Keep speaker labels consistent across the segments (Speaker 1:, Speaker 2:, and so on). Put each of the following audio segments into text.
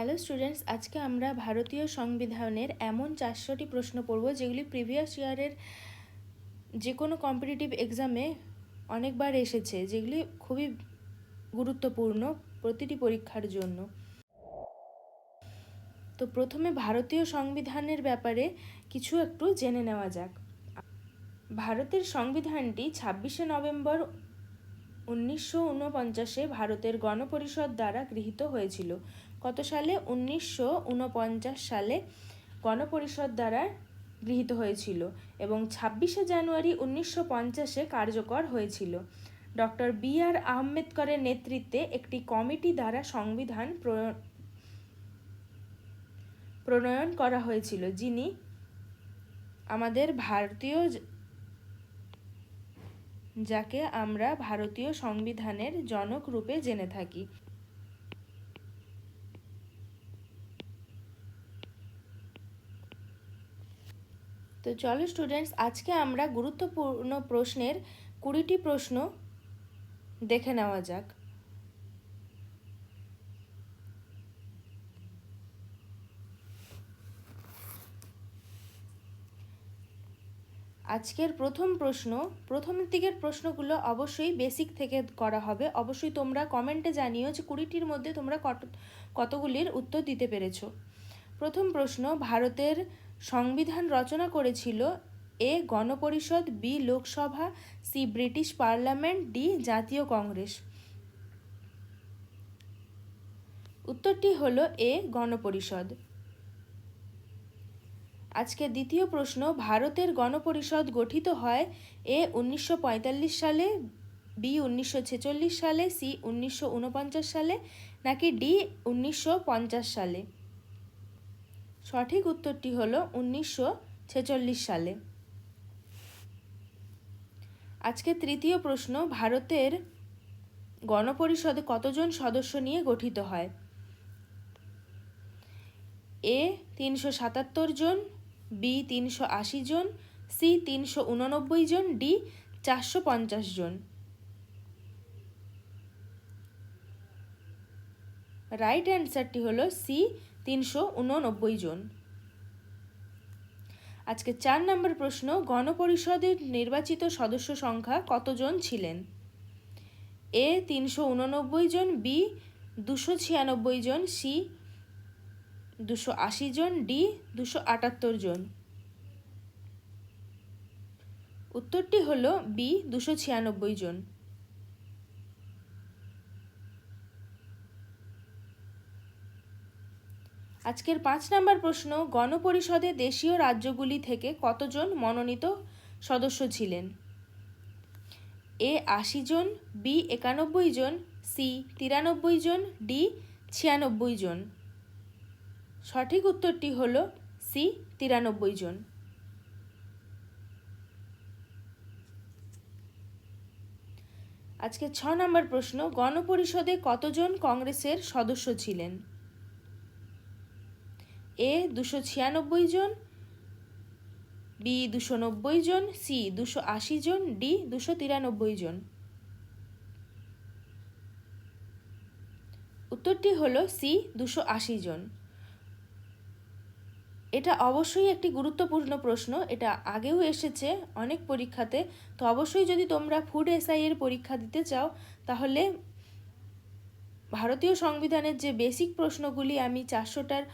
Speaker 1: Hello students আজকে আমরা ভারতীয় সংবিধানের এমন চারশোটি প্রশ্ন পড়ব যেগুলি প্রিভিয়াস ইয়ারের যে কোনো কম্পিটিটিভ এক্সামে অনেকবার এসেছে, যেগুলি খুবই গুরুত্বপূর্ণ প্রতিটি পরীক্ষার জন্য। তো প্রথমে ভারতীয় সংবিধানের ব্যাপারে কিছু একটু জেনে নেওয়া যাক। ভারতের সংবিধানটি ছাব্বিশে নভেম্বর উনিশশো ভারতের গণপরিষদ দ্বারা গৃহীত হয়েছিল। কত সালে? উনিশশো উনপঞ্চাশ সালে গণপরিষদ দ্বারা গৃহীত হয়েছিল এবং ছাব্বিশে জানুয়ারি উনিশশো পঞ্চাশে কার্যকর হয়েছিল। ডক্টর বি আর আহমেদকরের নেতৃত্বে একটি কমিটি দ্বারা সংবিধান প্র- প্রণয়ন করা হয়েছিল, যিনি আমাদের ভারতীয় যাকে আমরা ভারতীয় সংবিধানের জনক রূপে জেনে থাকি। তো চলো স্টুডেন্টস আজকে আমরা গুরুত্বপূর্ণ প্রশ্নের কুড়িটি প্রশ্ন দেখে নেওয়া যাক। আজকের প্রথম প্রশ্ন, প্রথম দিকের প্রশ্নগুলো অবশ্যই বেসিক থেকে করা হবে। অবশ্যই তোমরা কমেন্টে জানিও যে কুড়িটির মধ্যে তোমরা কত, কতগুলির উত্তর দিতে পেরেছ। প্রথম প্রশ্ন, ভারতের সংবিধান রচনা করেছিল A Gana Parishad, B Lok Sabha, C British parliament, D জাতীয় কংগ্রেস। উত্তরটি হল এ গণপরিষদ। আজকে দ্বিতীয় প্রশ্ন, ভারতের গণপরিষদ গঠিত হয় এ উনিশশো পঁয়তাল্লিশ সালে, বি উনিশশো ছেচল্লিশ সালে, সি উনিশশো ঊনপঞ্চাশ সালে, নাকি ডি উনিশশো পঞ্চাশ সালে? সঠিক উত্তরটি হল উনিশশো ছেচল্লিশ সালে। আজকে তৃতীয় প্রশ্ন, ভারতের গণপরিষদে কতজন সদস্য নিয়ে গঠিত হয়? এ, তিনশো সাতাত্তর জন, বি, তিনশো আশি জন, সি, তিনশো উননব্বই জন, ডি, চারশো পঞ্চাশ জন। রাইট অ্যান্সারটি হলো সি তিনশো উননব্বই জন। আজকে চার নম্বর প্রশ্ন, গণপরিষদের নির্বাচিত সদস্য সংখ্যা কতজন ছিলেন? এ তিনশো উননব্বই জন বি দুশো ছিয়ানব্বই জন সি দুশো আশি জন ডি দুশো আটাত্তর জন। উত্তরটি হলো বি দুশো ছিয়ানব্বই জন। আজকের পাঁচ নম্বর প্রশ্ন, গণপরিষদে দেশীয় রাজ্যগুলি থেকে কতজন মনোনীত সদস্য ছিলেন? এ আশি জন, বি একানব্বই জন, সি তিরানব্বই জন, ডি ছিয়ানব্বই জন। সঠিক উত্তরটি হল সি তিরানব্বই জন। আজকে ছ নম্বর প্রশ্ন, গণপরিষদে কতজন কংগ্রেসের সদস্য ছিলেন? এ দুশো ছিয়ানব্বই জন, বি দুশো নব্বই জন, সি দুশো আশি জন, ডি দুশো তিরানব্বই জন। উত্তরটি হলো সি দুশো আশি জন। এটা অবশ্যই একটি গুরুত্বপূর্ণ প্রশ্ন, এটা আগেও এসেছে অনেক পরীক্ষাতে, তো অবশ্যই যদি তোমরা ফুড এসআই এর পরীক্ষা দিতে চাও, তাহলে ভারতীয় সংবিধানের যে বেসিক প্রশ্নগুলি আমি চারশোটার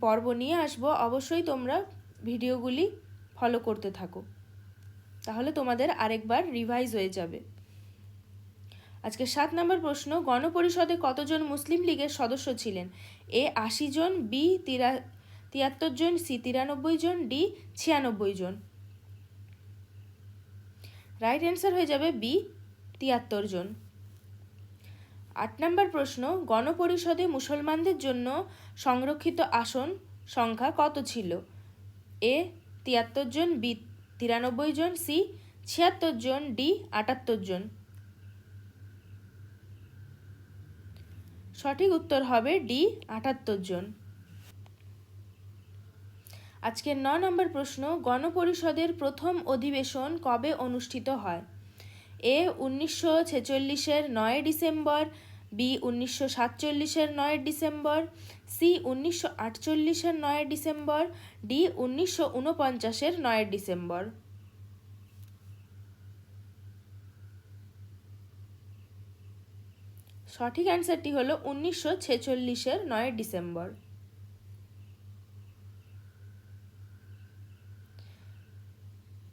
Speaker 1: পর্ব নিয়ে আসব, অবশ্যই তোমরা ভিডিওগুলি ফলো করতে থাকো। তাহলে তোমাদের আরেকবার রিভাইজ হয়ে যাবে। আজকে সাত নম্বর প্রশ্ন, গণপরিষদে কতজন মুসলিম লীগের সদস্য ছিলেন? এ আশি জন, বি তিরা, তিয়াত্তর জন, সি তিরানব্বই জন, ডি ছিয়ানব্বই জন। রাইট অ্যান্সার হয়ে যাবে বি তিয়াত্তর জন। আট নম্বর প্রশ্ন, গণপরিষদে মুসলমানদের জন্য সংরক্ষিত আসন সংখ্যা কত ছিল? এ, তিয়াত্তর জন, বি, তিরানব্বই জন, সি, ছিয়াত্তর জন, ডি, আটাত্তর জন। সঠিক উত্তর হবে ডি, আটাত্তর জন। আজকের ন নম্বর প্রশ্ন, গণপরিষদের প্রথম অধিবেশন কবে অনুষ্ঠিত হয়? এ উনিশশো ছেচল্লিশের নয় ডিসেম্বর, বি উনিশশো সাতচল্লিশের নয় ডিসেম্বর, সি উনিশশো আটচল্লিশের নয় ডিসেম্বর, ডি উনিশশো উনপঞ্চাশের নয় ডিসেম্বর। সঠিক অ্যান্সারটি হলো উনিশশো ছেচল্লিশের নয় ডিসেম্বর।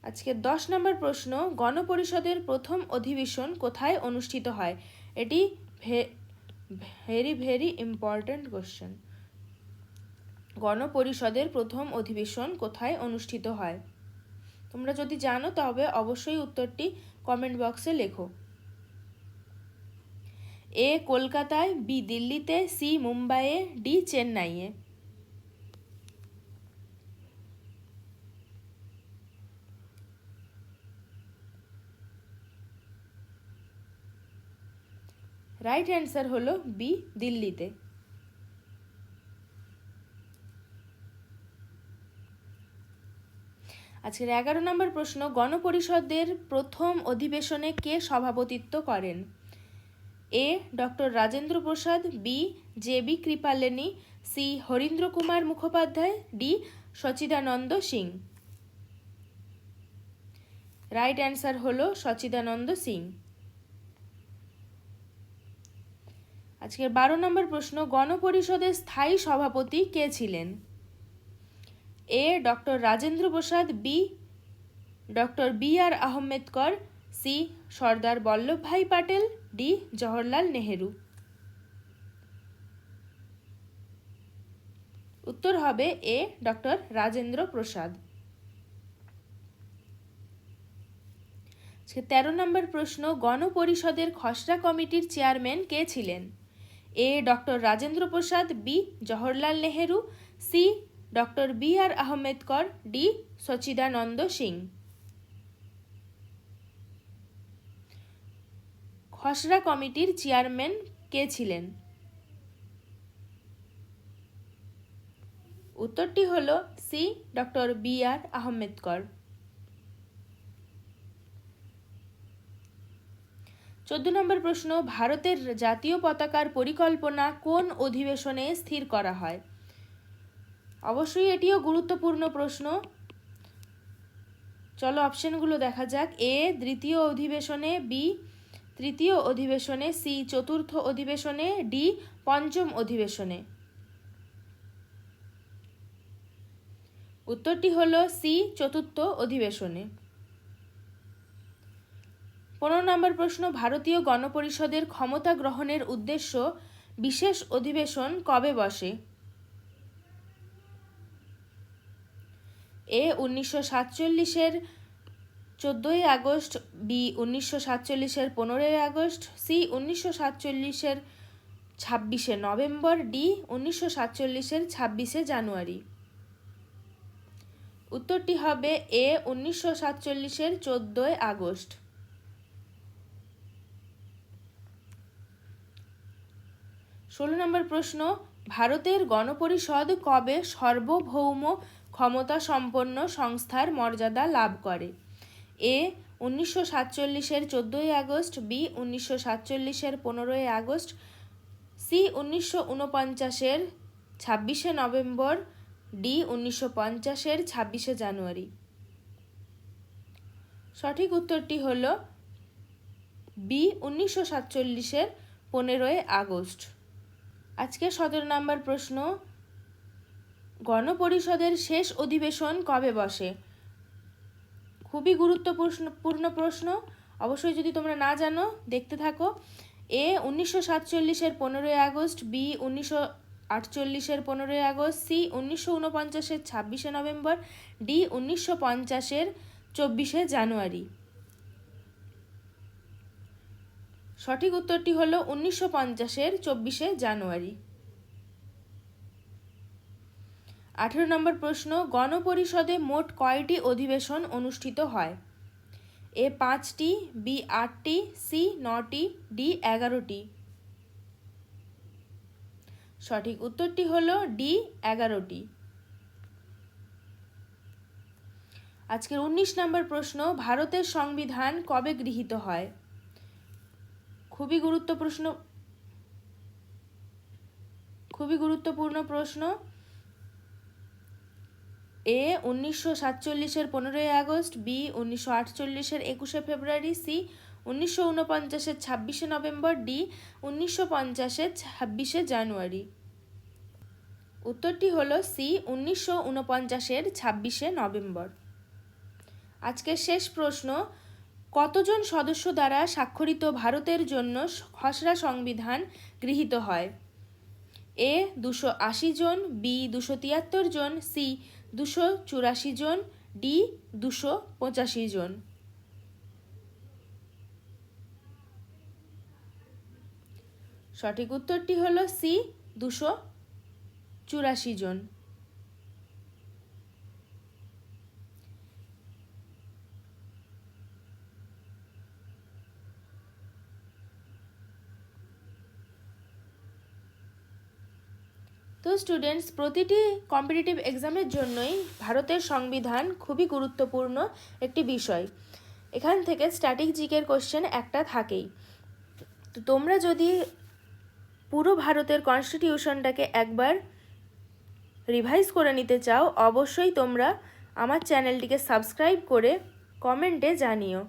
Speaker 1: আজকে দশ নম্বর প্রশ্ন, গণপরিষদের প্রথম অধিবেশন কোথায় অনুষ্ঠিত হয়? এটি ভেরি ভেরি ইম্পর্ট্যান্ট কোশ্চেন গণপরিষদের প্রথম অধিবেশন কোথায় অনুষ্ঠিত হয়? তোমরা যদি জানো, তবে অবশ্যই উত্তরটি কমেন্ট বক্সে লেখো। এ, কলকাতায়, বি, দিল্লিতে, সি, মুম্বাইয়ে, ডি, চেন্নাইয়ে। রাইট অ্যান্সার হলো বি দিল্লিতে। আজকের এগারো নম্বর প্রশ্ন, গণপরিষদের প্রথম অধিবেশনে কে সভাপতিত্ব করেন? A, doctor Rajendra Prasad, B, J B Kripalani, C, Harindra Kumar Mukhopadhyay, D, Sachchidananda Singh. Right answer হলো সচিদানন্দ সিং। আজকের বারো নম্বর প্রশ্ন, গণপরিষদের স্থায়ী সভাপতি কে ছিলেন? A, doctor Rajendra Prasad, B, doctor B R Ambedkar, C, Sardar Vallabhbhai Patel, D, Jawaharlal Nehru. উত্তর হবে এ, ডক্টর রাজেন্দ্র প্রসাদ। তেরো নম্বর প্রশ্ন, গণপরিষদের খসড়া কমিটির চেয়ারম্যান কে ছিলেন? A doctor Rajendra Prasad B, Jawaharlal Nehru, C doctor B R Ambedkar D, Sachchidananda Singh. খসড়া কমিটির চেয়ারম্যান কে ছিলেন? উত্তরটি হল C doctor B R Ambedkar চোদ্দ নম্বর প্রশ্ন, ভারতের জাতীয় পতাকার পরিকল্পনা কোন অধিবেশনে স্থির করা হয়? অবশ্যই এটিও গুরুত্বপূর্ণ প্রশ্ন। চলো অপশনগুলো দেখা যাক। এ, দ্বিতীয় অধিবেশনে, বি, তৃতীয় অধিবেশনে, সি, চতুর্থ অধিবেশনে, ডি, পঞ্চম অধিবেশনে। উত্তরটি হল সি, চতুর্থ অধিবেশনে। পনেরো নম্বর প্রশ্ন, ভারতীয় গণপরিষদের ক্ষমতা গ্রহণের উদ্দেশ্য বিশেষ অধিবেশন কবে বসে? এ, উনিশশো সাতচল্লিশের চোদ্দোই আগস্ট, বি, উনিশশো সাতচল্লিশের পনেরোই আগস্ট, সি, উনিশশো সাতচল্লিশের ছাব্বিশে নভেম্বর, ডি, উনিশশো সাতচল্লিশের ছাব্বিশে জানুয়ারি। উত্তরটি হবে এ, উনিশশো সাতচল্লিশের চোদ্দোই আগস্ট। ষোলো নম্বর প্রশ্ন, ভারতের গণপরিষদ কবে সার্বভৌম ক্ষমতা সম্পন্ন সংস্থার মর্যাদা লাভ করে? এ, উনিশশো সাতচল্লিশের চোদ্দোই আগস্ট, বি, উনিশশো সাতচল্লিশের পনেরোই আগস্ট, সি, উনিশশো উনপঞ্চাশের ছাব্বিশে নভেম্বর, ডি, উনিশশো পঞ্চাশের ছাব্বিশে জানুয়ারি। সঠিক উত্তরটি হল বি, উনিশশো সাতচল্লিশের পনেরোই আগস্ট। আজকে সতেরো নম্বর প্রশ্ন। গণপরিষদের শেষ অধিবেশন কবে বসে? খুবই গুরুত্বপূর্ণ প্রশ্ন। অবশ্যই যদি তোমরা না জানো, দেখতে থাকো। এ, উনিশশো সাতচল্লিশের পনেরোই আগস্ট, বি, উনিশশো আটচল্লিশের পনেরোই আগস্ট, সি, উনিশশো উনপঞ্চাশের ছাব্বিশে নভেম্বর, ডি, উনিশশো পঞ্চাশের চব্বিশে জানুয়ারি। সঠিক উত্তরটি হল উনিশশো পঞ্চাশের চব্বিশে জানুয়ারি। আঠেরো নম্বর প্রশ্ন, গণপরিষদে মোট কয়টি অধিবেশন অনুষ্ঠিত হয়? এ পাঁচটি, বি আটটি, সি নটি, ডি এগারোটি। সঠিক উত্তরটি হল ডি এগারোটি। আজকের উনিশ নম্বর প্রশ্ন, ভারতের সংবিধান কবে গৃহীত হয়? খুবই গুরুত্ব প্রশ্ন খুবই গুরুত্বপূর্ণ প্রশ্ন। এ, উনিশশো সাতচল্লিশের পনেরোই আগস্ট, বি, উনিশশো আটচল্লিশের একুশে ফেব্রুয়ারি, সি, উনিশশো উনপঞ্চাশের ছাব্বিশে নভেম্বর, ডি, উনিশশো পঞ্চাশের ছাব্বিশে জানুয়ারি। উত্তরটি হলো সি, উনিশশো উনপঞ্চাশের ছাব্বিশে নভেম্বর। আজকের শেষ প্রশ্ন কতজন সদস্য দ্বারা স্বাক্ষরিত ভারতের জন্য খসড়া সংবিধান গৃহীত হয়? এ, দুশো আশি জন, বি, দুশো তিয়াত্তর জন, সি, দুশো চুরাশি জন, ডি, দুশো পঁচাশি জন। সঠিক উত্তরটি হলো সি, দুশো চুরাশি জন। স্টুডেন্টস প্রতিটি কম্পিটিটিভ এক্সামের জন্যই ভারতের সংবিধান খুবই গুরুত্বপূর্ণ একটি বিষয়। এখান থেকে স্ট্যাটিক জিকের কোশ্চেন একটা থাকেই। তো তোমরা যদি পুরো ভারতের কনস্টিটিউশনটাকে একবার রিভাইজ করে নিতে চাও, অবশ্যই তোমরা আমার চ্যানেলটিকে সাবস্ক্রাইব করে কমেন্টে জানিও।